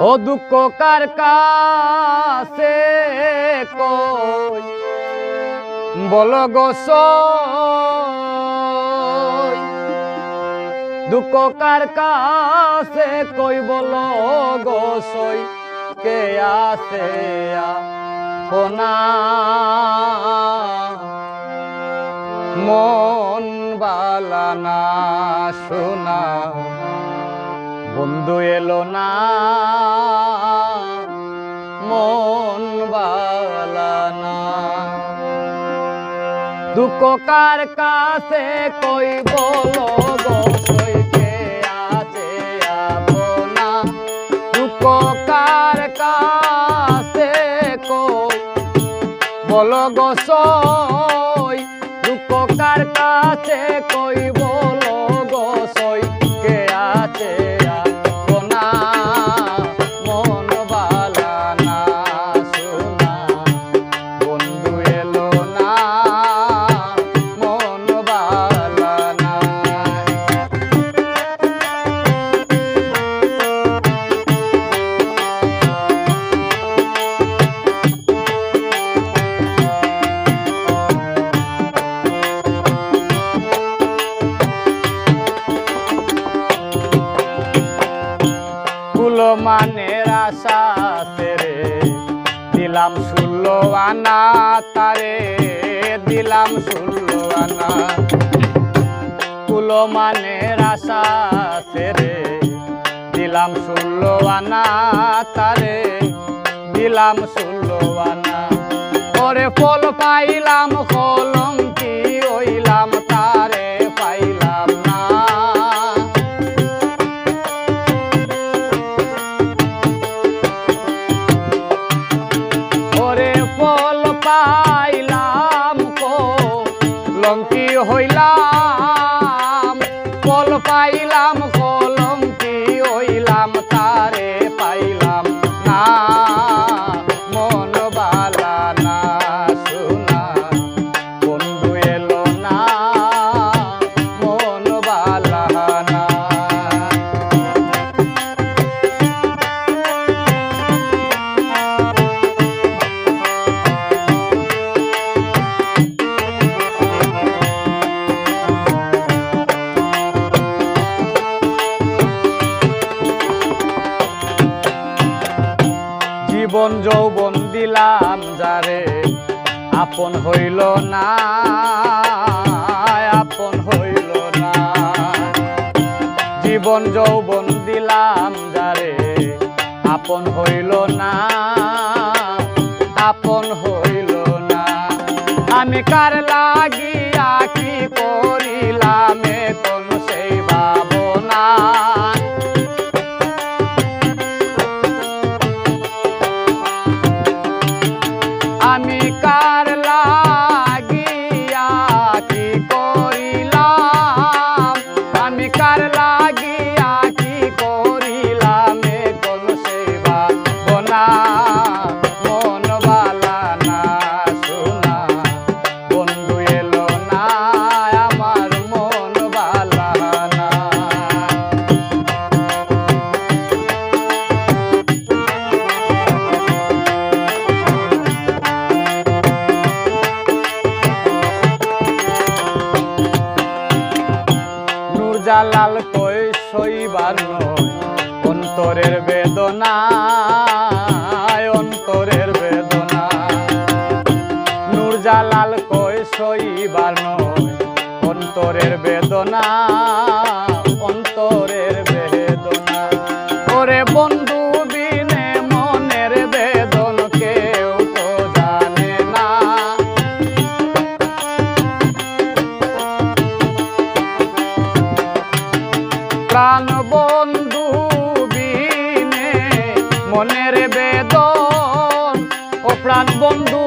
ও দুঃখ কার কাছে কই? বল গোস দুঃখ কার কাছে কই? বল গোসই কে আছে আপনা? মন বালানা শোনা। বন্ধু এলো না। মন বালানা দুঃখ কার কাছে কই বলো গো? সইকে আছে আপনা? কাছে কই বলো গো? দুঃখ কার কাছে কই মানের আশা তেরে দিলাম ষোলো আনা তারে, দিলাম ষোলো আনা। কুলো মানের আশা তেরে দিলাম ষোলো আনা তারে, দিলাম ষোলো আনা। ওরে ফল পাইলাম কলম জীবন যৌবন দিলাম যারে। আপন হইল না, আপন হইল না। জীবন যৌবন দিলাম যারে, আপন হইল না, আপন হইল না। আমি কার লাগিয়া নুরজালাল কই সইবার নয় অন্তরের বেদনা সইবার নয়, অন্তরের বেদনা অন্তরের বেদনা। ওরে বন্ধু, বিনে মনের বেদন কেউ তো জানে না। প্রাণ বন্ধু, বিনে মনের বেদন, ও প্রাণ বন্ধু